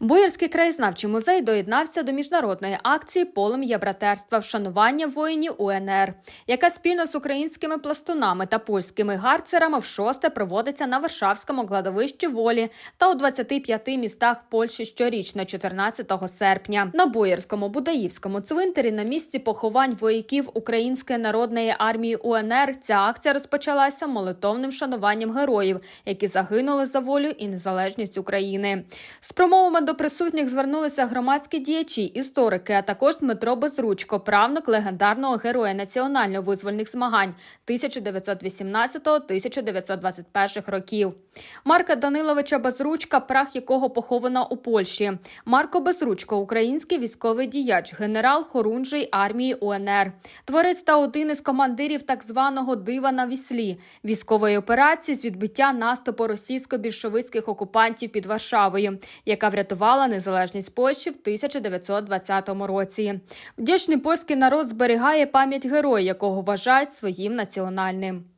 Боярський краєзнавчий музей доєднався до міжнародної акції Полум'я братерства вшанування воїнів УНР, яка спільно з українськими пластунами та польськими гарцерами в шосте проводиться на Варшавському кладовищі волі та у 25 містах Польщі щорічно, 14 серпня. На Боярському Будаївському цвинтарі на місці поховань вояків Української народної армії УНР ця акція розпочалася молитовним шануванням героїв, які загинули за волю і незалежність України. З промовами до присутніх звернулися громадські діячі, історики, а також Дмитро Безручко, правнук легендарного героя національно-визвольних змагань 1919-1921 років. Марка Даниловича Безручка, прах якого поховано у Польщі. Марко Безручко, український військовий діяч, генерал хорунжий армії УНР, творець та один із командирів так званого дива на віслі військової операції з відбиття наступу російсько-більшовицьких окупантів під Варшавою, яка врятувала незалежність Польщі в 1920 році. Вдячний польський народ зберігає пам'ять героя, якого вважають своїм національним.